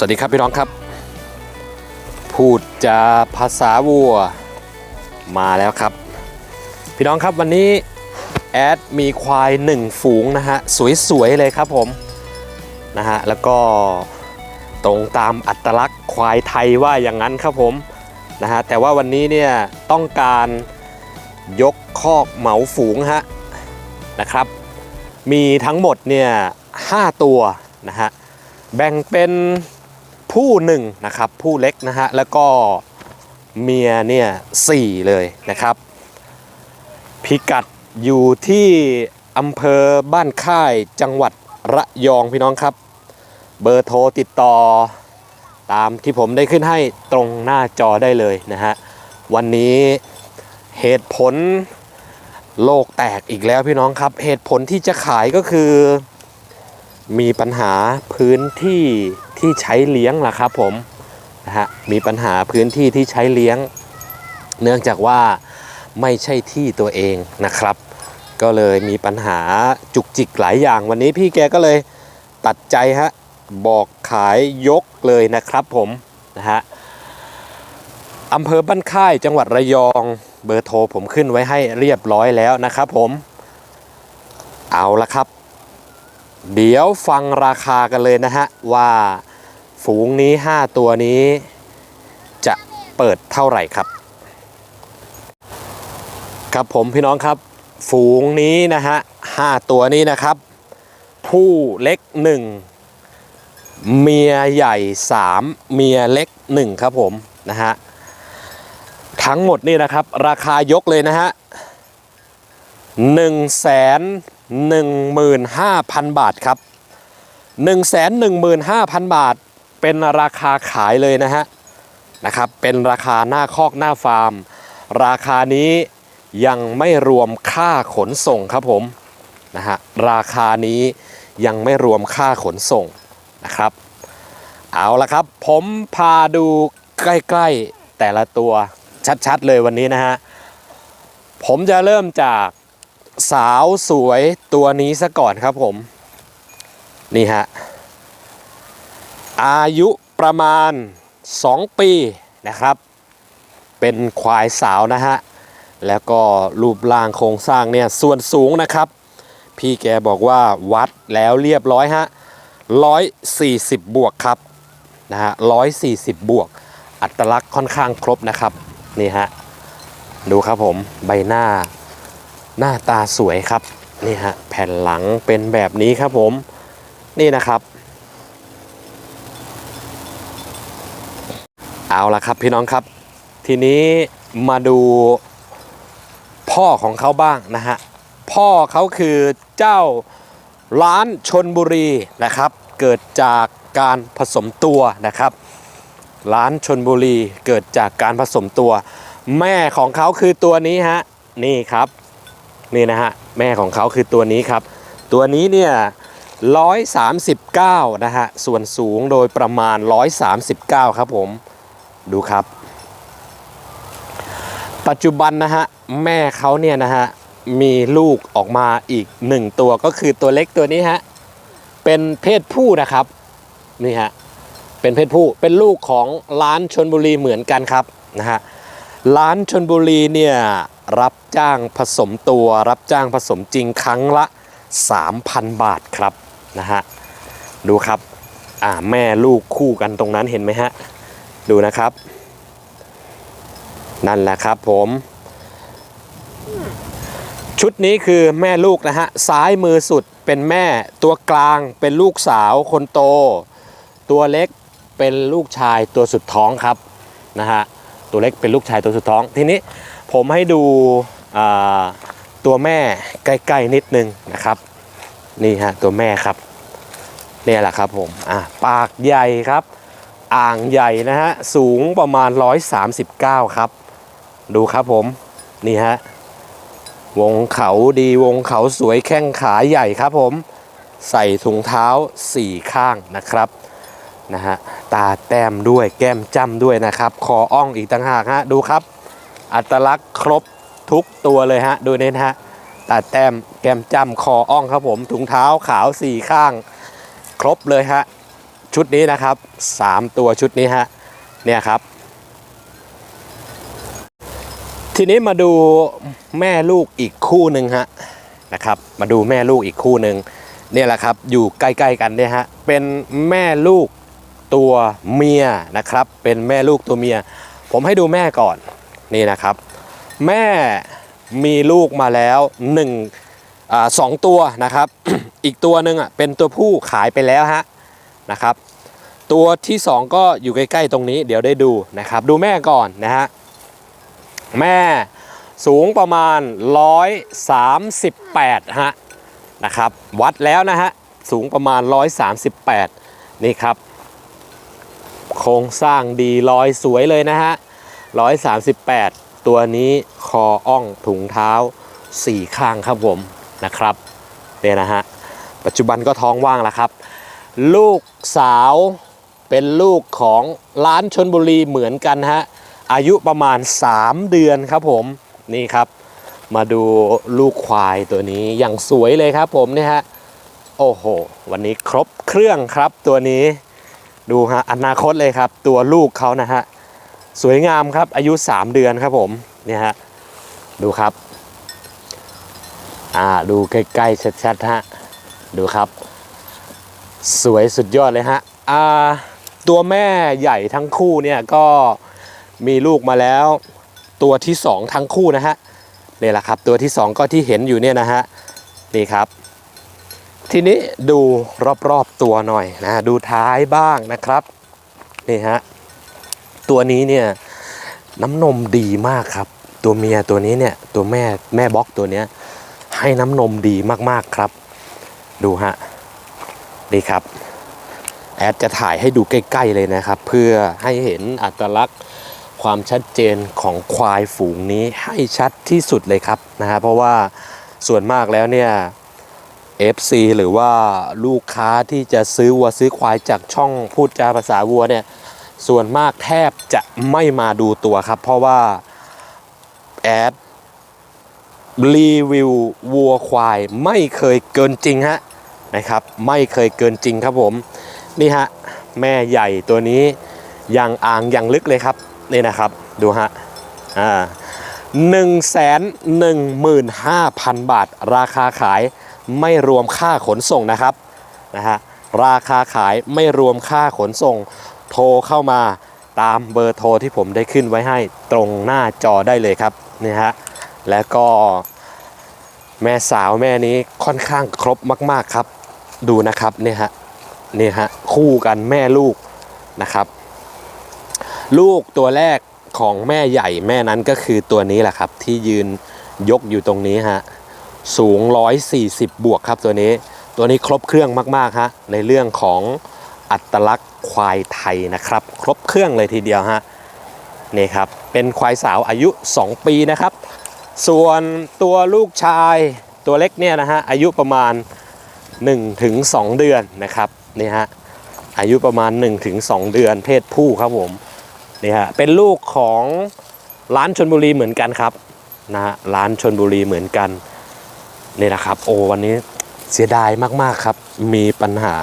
สวัสดีครับพี่น้องครับ พูดจาภาษาวัวมาแล้วครับ พี่น้องครับวันนี้แอดมีควายหนึ่งฝูงนะฮะสวยๆเลยครับผมนะฮะแล้วก็ตรงตามอัตลักษณ์ควายไทยว่าอย่างนั้นครับผมนะฮะแต่ว่าวันนี้เนี่ยต้องการยกคอกเหมาฝูงฮะนะครับ มีทั้งหมดเนี่ยห้าตัวนะฮะแบ่งเป็น ผู้หนึ่งนะครับผู้เล็กนะฮะแล้วก็เมียเนี่ยสี่เลยนะครับ พิกัดอยู่ที่อำเภอบ้านค่ายจังหวัดระยองพี่น้องครับ เบอร์โทรติดต่อ ตามที่ผมได้ขึ้นให้ตรงหน้าจอได้เลยนะฮะวันนี้เหตุผลโลกแตกอีกแล้วพี่น้องครับ เหตุผลที่จะขายก็คือ มีปัญหาพื้นที่ที่ใช้เลี้ยงล่ะครับผมนะฮะมีปัญหาพื้นที่ที่ใช้เลี้ยง เนื่องจากว่าไม่ใช่ที่ตัวเองนะครับ ก็เลยมีปัญหาจุกจิกหลายอย่าง วันนี้พี่แกก็เลยตัดใจฮะบอกขายยกเลยนะครับผมนะฮะอำเภอบ้านค่ายจังหวัดระยองเบอร์โทรผมขึ้นไว้ให้เรียบร้อยแล้วนะครับผม เอาละครับ เดี๋ยวฟังราคากันเลยนะฮะ ว่าฝูงนี้ 5 ตัวนี้ จะเปิดเท่าไหร่ครับ ครับผมพี่น้องครับ ฝูงนี้นะฮะ5ตัวนี้นะครับ ผู้เล็ก 1 เมียใหญ่ 3 เมียเล็ก 1 ครับผมนะฮะทั้งหมดนี่นะครับ ราคายกเลยนะฮะ1 1 5 0 0 0 บาทครับ 1 1 5 0 0 0 บาท เป็นราคาขายเลยนะฮะนะครับเป็นราคาหน้าคอกหน้าฟาร์ม ราคานี้ยังไม่รวมค่าขนส่งครับผมนะฮะราคานี้ยังไม่รวมค่าขนส่งนะครับ เอาละครับ ผมพาดูใกล้ๆแต่ละตัวชัดๆเลยวันนี้นะฮะผมจะเริ่มจาก สาวสวยตัวนี้ซะก่อนครับผม นี่ฮะ อายุประมาณ 2 ปีนะครับ เป็นควายสาวนะฮะ แล้วก็รูปร่างโครงสร้างเนี่ยส่วนสูงนะครับ พี่แกบอกว่าวัดแล้วเรียบร้อยฮะ140 บวกครับนะฮะ140 บวก อัตลักษณ์ค่อนข้างครบนะครับ นี่ฮะ ดูครับผมใบหน้า หน้าตาสวยครับนี่ฮะแผ่นหลังเป็นแบบนี้ครับผมนี่นะครับ เอาละครับพี่น้องครับ ทีนี้มาดูพ่อของเขาบ้างนะฮะพ่อเขาคือเจ้าร้านชนบุรีนะครับ เกิดจากการผสมตัวนะครับร้านชนบุรีเกิดจากการผสมตัว แม่ของเขาคือตัวนี้ฮะนี่ครับ นี่นะฮะแม่ของเขาคือตัวนี้ครับ ตัวนี้เนี่ย139 นะฮะ ส่วนสูงโดยประมาณ 139 ครับผม ดูครับ ปัจจุบันนะฮะ แม่เขาเนี่ยนะฮะ มีลูกออกมาอีกหนึ่งตัวก็คือตัวเล็กตัวนี้ฮะ เป็นเพศผู้นะครับ นี่ฮะ เป็นเพศผู้ เป็นลูกของร้านชนบุรีเหมือนกันครับนะฮะร้านชนบุรีเนี่ย รับจ้างผสมตัว รับจ้างผสมจริงครั้งละ 3,000 บาทครับนะฮะดูครับอ่าแม่ลูกคู่กันตรงนั้นเห็นไหมฮะดูนะครับ นั่นแหละครับผม ชุดนี้คือแม่ลูกนะฮะซ้ายมือสุดเป็นแม่ตัวกลางเป็นลูกสาวคนโต ตัวเล็กเป็นลูกชายตัวสุดท้องครับนะฮะตัวเล็กเป็นลูกชายตัวสุดท้องทีนี้ ผมให้ดูตัวแม่ใกล้ๆนิดนึงนะครับ นี่ฮะตัวแม่ครับนี่แหละครับผมอะปากใหญ่ครับ อ่างใหญ่นะฮะสูงประมาณ 139 ครับ ดูครับผมนี่ฮะวงเขาดีวงเขาสวยแข้งขาใหญ่ครับผม ใส่ถุงเท้าสี่ข้างนะครับนะฮะตาแต้มด้วยแก้มจ้ำด้วยนะครับ คออ่องอีกต่างหากฮะดูครับ อัตลักษณ์ครบทุกตัวเลยฮะ ดูนี่นะฮะตาแต้มแก้มจ้ำคออ่องครับผม ถุงเท้าขาวสี่ข้าง ครบเลยฮะชชุดนี้นะครับสามตัวชุดนี้ฮะ เนี่ยครับ ทีนี้มาดูแม่ลูกอีกคู่หนึ่งฮะนะครับ มาดูแม่ลูกอีกคู่หนึ่งเนี่ยแหละครับ อยู่ใกล้ๆกันเนี่ยฮะ เป็นแม่ลูกตัวเมียนะครับ เป็นแม่ลูกตัวเมีย ผมให้ดูแม่ก่อน นี่นะครับ แม่มีลูกมาแล้วหนึ่งอ่าสองตัวนะครับ อีกตัวหนึ่งอะเป็นตัวผู้ขายไปแล้วฮะนะครับ ตัวที่สองก็อยู่ใกล้ๆตรงนี้เดี๋ยวได้ดูนะครับ ดูแม่ก่อนนะฮะแม่สูงประมาณ 138ฮะนะครับวัดแล้วนะฮะสูงประมาณ 138 นี่ครับ โครงสร้างดีลอยสวยเลยนะฮะ 138 ตัวนี้คออ่องถุงเท้า 4 ข้างครับผมนะครับเนี่ยนะฮะปัจจุบันก็ท้องว่างแล้วครับ ลูกสาวเป็นลูกของร้านชนบุรีเหมือนกันฮะอายุประมาณ 3 เดือนครับผมนี่ครับ มาดูลูกควายตัวนี้อย่างสวยเลยครับผมเนี่ยฮะโอ้โห วันนี้ครบเครื่องครับตัวนี้ดูฮะอนาคตเลยครับ ตัวลูกเขานะฮะ สวยงามครับอายุ 3 เดือนครับผมเนี่ยฮะดูครับอ่าดูใกล้ ๆ ชัดๆฮะดูครับ สวยสุดยอดเลยฮะอ่าตัวแม่ใหญ่ทั้งคู่เนี่ยก็มีลูกมาแล้วตัวที่ 2 ทั้งคู่นะฮะนี่แหละครับตัวที่ 2 ก็ที่เห็นอยู่เนี่ยนะฮะนี่ครับ ทีนี้ดูรอบๆตัวหน่อยนะดูท้ายบ้างนะครับนี่ฮะ ตัวนี้เนี่ยน้ำนมดีมากครับ ตัวเมียตัวนี้เนี่ยตัวแม่แม่บล็อกตัวเนี้ยให้น้ำนมดีมากๆครับ ดูฮะนี่ครับ แอดจะถ่ายให้ดูใกล้ ๆเลยนะครับ เพื่อให้เห็นอัตลักษณ์ความชัดเจนของควายฝูงนี้ให้ชัดที่สุดเลยครับนะฮะเพราะว่าส่วนมากแล้วเนี่ย FC หรือว่าลูกค้าที่จะซื้อวัวซื้อควายจากช่องพูดจาภาษาวัวเนี่ย ส่วนมากแทบจะไม่มาดูตัวครับ เพราะว่าแอดรีวิววัวควายไม่เคยเกินจริงฮะนะครับ ไม่เคยเกินจริงครับผมนี่ฮะแม่ใหญ่ตัวนี้ยังอ่างยังลึกเลยครับนี่นะครับดูฮะอ่าหนึ่งแสนหนึ่งหมื่นห้าพันบาท ราคาขายไม่รวมค่าขนส่งนะครับนะฮะราคาขายไม่รวมค่าขนส่ง โทรเข้ามาตามเบอร์โทรที่ผมได้ขึ้นไว้ให้ตรงหน้าจอได้เลยครับนี่ฮะแล้วก็แม่สาวแม่นี้ค่อนข้างครบมาก ๆครับ ดูนะครับนี่ฮะนี่ฮะคู่กันแม่ลูกนะครับ ลูกตัวแรกของแม่ใหญ่แม่นั้นก็คือตัวนี้แหละครับ ที่ยืนยกอยู่ตรงนี้ฮะสูง 140 บวกครับตัวนี้ ตัวนี้ครบเครื่องมาก ๆ ฮะ ในเรื่องของ อัตลักษณ์ควายไทยนะครับ ครบเครื่องเลยทีเดียวฮะนี่ครับเป็นควายสาวอายุ 2 ปีนะครับ ส่วนตัวลูกชายตัวเล็กเนี่ยนะฮะอายุประมาณ1ถึง2เดือนนะครับนี่ฮะอายุประมาณ1ถึง2เดือนเพศผู้ครับผมนี่ฮะเป็นลูกของร้านชนบุรีเหมือนกันครับนะฮะร้านชนบุรีเหมือนกันนี่นะครับโอ้วันนี้เสียดายมากๆครับ มีปัญหา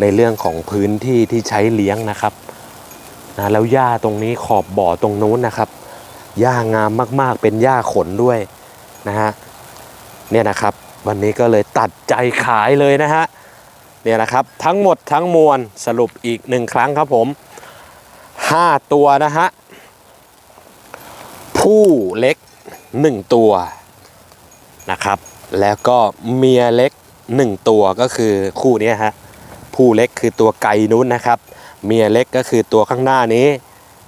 ในเรื่องของพื้นที่ที่ใช้เลี้ยงนะครับนะแล้วหญ้าตรงนี้ขอบบ่อตรงนู้นนะครับหญ้างามมากๆ เป็นหญ้าขนด้วยนะฮะเนี่ยนะครับ วันนี้ก็เลยตัดใจขายเลยนะฮะเนี่ยนะครับทั้งหมดทั้งมวลสรุปอีกหนึ่งครั้งครับผม 5 ตัวนะฮะผู้เล็ก 1 ตัวนะครับ แล้วก็เมียเล็ก 1 ตัวก็คือคู่นี้ฮะ ผู้เล็กคือตัวไก่นู้นนะครับ เมียเล็กก็คือตัวข้างหน้านี้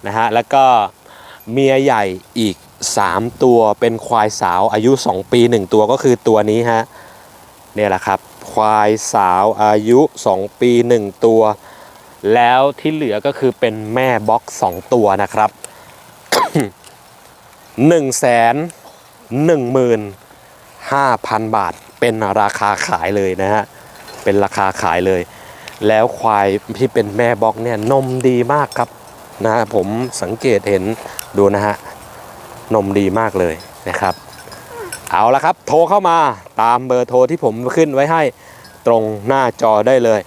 นะฮะแล้วก็เมียใหญ่อีก 3 ตัวเป็นควายสาวอายุ 2 ปี 1 ตัวก็คือตัวนี้ฮะเนี่ยแหละครับ ควายสาวอายุ 2 ปี 1 ตัว แล้วที่เหลือก็คือเป็นแม่บ็อก 2 ตัวนะครับ1 1 5 0 0 0 บาทเป็นราคาขายเลยนะฮะ เป็นราคาขายเลย แล้วควายที่เป็นแม่บล็อกเนี่ยนมดีมากครับนะฮะผมสังเกตเห็นดูนะฮะนมดีมากเลยนะครับ เอาละครับโทรเข้ามาตามเบอร์โทรที่ผมขึ้นไว้ให้ตรงหน้าจอได้เลย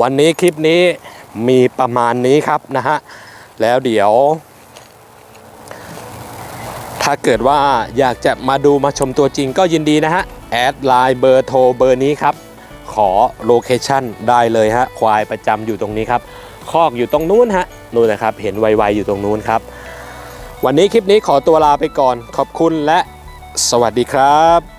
วันนี้คลิปนี้มีประมาณนี้ครับนะฮะแล้วเดี๋ยว ถ้าเกิดว่าอยากจะมาดูมาชมตัวจริงก็ยินดีนะฮะแอดไลน์เบอร์โทรเบอร์นี้ครับ ขอโลเคชั่นได้เลยฮะควายประจำอยู่ตรงนี้ครับคอกอยู่ตรงนู้นฮะนู่นนะครับ เห็นไวๆอยู่ตรงนู้นครับ วันนี้คลิปนี้ขอตัวลาไปก่อนขอบคุณและสวัสดีครับ